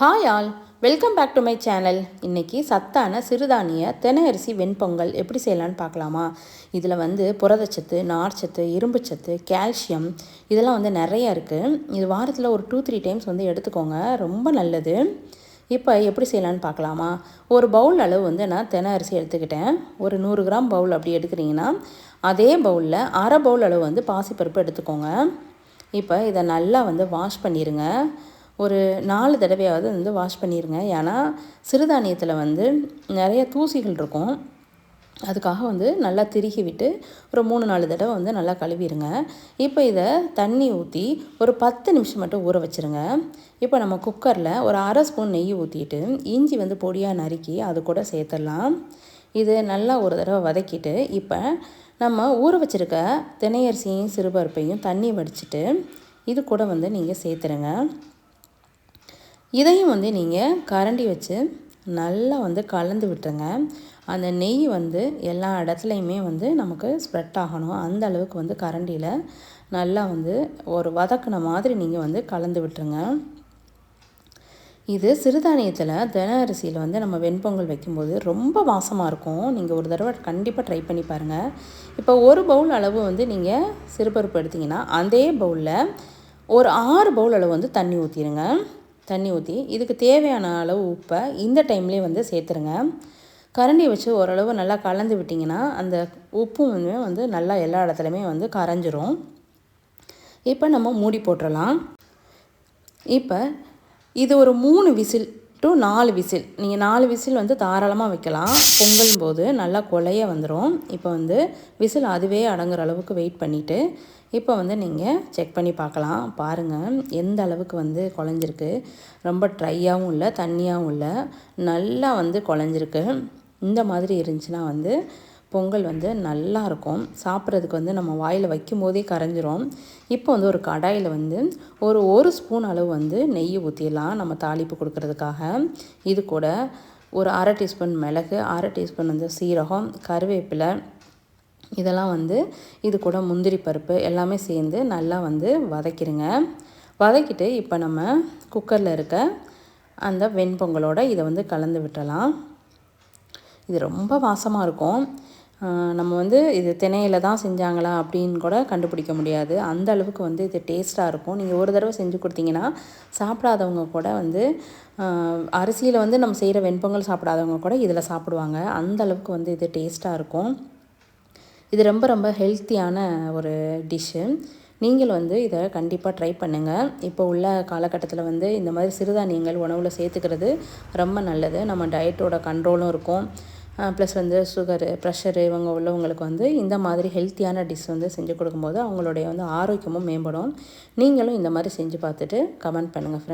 Hi all welcome back to my channel இன்றைக்கி சத்தான சிறுதானிய தென அரிசி வெண்பொங்கல் எப்படி செய்யலான்னு பார்க்கலாமா? இதில் வந்து புரதச்சத்து நார்ச்சத்து இரும்புச்சத்து கால்சியம் இதெல்லாம் வந்து நிறைய இருக்குது இது வாரத்தில் ஒரு டூ த்ரீ டைம்ஸ் வந்து எடுத்துக்கோங்க. ரொம்ப நல்லது. இப்போ எப்படி செய்யலான்னு பார்க்கலாமா? ஒரு பவுல் அளவு வந்து நான் தென அரிசி எடுத்துக்கிட்டேன். ஒரு நூறு கிராம் பவுல் அப்படி எடுக்கிறீங்கன்னா அதே பவுலில் அரை பவுல் அளவு வந்து பாசிப்பருப்பு எடுத்துக்கோங்க. இப்போ இதை நல்லா வந்து வாஷ் பண்ணிடுங்க ஒரு நாலு தடவையாவது வந்து வாஷ் பண்ணிடுங்க ஏன்னா சிறுதானியத்தில் வந்து நிறைய தூசிகள் இருக்கும். அதுக்காக வந்து நல்லா திருகி விட்டு ஒரு மூணு நாலு தடவை வந்து நல்லா கழுவிடுங்க இப்போ இதை தண்ணி ஊற்றி ஒரு பத்து நிமிஷம் மட்டும் ஊற வச்சுருங்க. இப்போ நம்ம குக்கரில் ஒரு அரை ஸ்பூன் நெய் ஊற்றிட்டு இஞ்சி வந்து பொடியாக நறுக்கி அது கூட சேர்த்துடலாம். இது நல்லா ஒரு தடவை வதக்கிட்டு இப்போ நம்ம ஊற வச்சுருக்க தினையரிசியும் சிறுபருப்பையும் தண்ணி வடிச்சிட்டு இது கூட வந்து நீங்கள் சேர்த்துருங்க. இதையும் வந்து நீங்கள் கரண்டி வச்சு நல்லா வந்து கலந்து விட்டுருங்க. அந்த நெய் வந்து எல்லா இடத்துலையுமே வந்து நமக்கு ஸ்ப்ரெட் ஆகணும். அந்த அளவுக்கு வந்து கரண்டியில் நல்லா வந்து ஒரு வதக்கின மாதிரி நீங்கள் வந்து கலந்து விட்டுருங்க. இது சிறுதானியத்தில் தின அரிசியில் வந்து நம்ம வெண்பொங்கல் வைக்கும்போது ரொம்ப வாசமாக இருக்கும். நீங்கள் ஒரு தடவை கண்டிப்பாக ட்ரை பண்ணி பாருங்கள் இப்போ ஒரு பவுல் அளவு வந்து நீங்கள் சிறுபருப்பு எடுத்திங்கன்னா அதே பவுலில் ஒரு ஆறு பவுல் அளவு வந்து தண்ணி ஊற்றிடுங்க தண்ணி ஊற்றி இதுக்கு தேவையான அளவு உப்பை இந்த டைம்லேயே வந்து சேர்த்துருங்க. கரண்டி வச்சு ஓரளவு நல்லா கலந்து விட்டிங்கன்னா அந்த உப்பும் வந்து வந்து நல்லா எல்லா இடத்துலையுமே வந்து கரைஞ்சிரும். இப்போ நம்ம மூடி போட்டுடலாம் இப்போ இது ஒரு மூணு விசில் டு நாலு விசில். நீங்கள் நாலு விசில் வந்து தாராளமாக வைக்கலாம். பொங்கல் போது நல்லா கொலைய வந்துடும் இப்போ வந்து விசில் அதுவே அடங்குற அளவுக்கு வெயிட் பண்ணிவிட்டு இப்போ வந்து நீங்கள் செக் பண்ணி பார்க்கலாம். பாருங்கள் எந்த அளவுக்கு வந்து குழஞ்சிருக்கு ரொம்ப ட்ரையாகவும் இல்லை தண்ணியாகவும் இல்லை. நல்லா வந்து குழஞ்சிருக்கு இந்த மாதிரி இருந்துச்சுன்னா வந்து பொங்கல் வந்து நல்லாயிருக்கும். சாப்பிட்றதுக்கு வந்து நம்ம வாயில் வைக்கும் போதே கரைஞ்சிரும். இப்போ வந்து ஒரு கடாயில் வந்து ஒரு ஒரு ஸ்பூன் அளவு வந்து நெய் ஊற்றிடலாம் நம்ம தாளிப்பு கொடுக்கறதுக்காக. இது கூட ஒரு அரை டீஸ்பூன் மிளகு அரை டீஸ்பூன் வந்து சீரகம் கருவேப்பிலை. இதெல்லாம் வந்து இது கூட முந்திரி பருப்பு எல்லாமே சேர்ந்து நல்லா வந்து வதக்கிடுங்க வதக்கிட்டு இப்போ நம்ம குக்கரில் இருக்க அந்த வெண்பொங்கலோட இதை வந்து கலந்து விட்டலாம் இது ரொம்ப வாசமாக இருக்கும். நம்ம வந்து இது திணையில் தான் செஞ்சாங்களா அப்படின்னு கூட கண்டுபிடிக்க முடியாது. அந்த அளவுக்கு வந்து இது டேஸ்ட்டாக இருக்கும். நீங்கள் ஒரு தடவை செஞ்சு கொடுத்தீங்கன்னா சாப்பிடாதவங்க கூட வந்து அரிசியில் வந்து நம்ம செய்கிற வெண்பொங்கல் சாப்பிடாதவங்க கூட இதில் சாப்பிடுவாங்க. அந்த அளவுக்கு வந்து இது டேஸ்ட்டாக இருக்கும். இது ரொம்ப ரொம்ப ஹெல்த்தியான ஒரு டிஷ்ஷு நீங்கள் வந்து இதை கண்டிப்பாக ட்ரை பண்ணுங்கள் இப்போ உள்ள காலகட்டத்தில் வந்து இந்த மாதிரி சிறுதானியங்கள் உணவில் சேர்த்துக்கிறது ரொம்ப நல்லது. நம்ம டயட்டோட கண்ட்ரோலும் இருக்கும். ப்ளஸ் வந்து சுகரு ப்ரெஷரு இவங்க உள்ளவங்களுக்கு வந்து இந்த மாதிரி ஹெல்த்தியான டிஷ் வந்து செஞ்சு கொடுக்கும்போது அவங்களுடைய வந்து ஆரோக்கியமும் மேம்படும். நீங்களும் இந்த மாதிரி செஞ்சு பார்த்துட்டு கமெண்ட் பண்ணுங்கள் ஃப்ரெண்ட்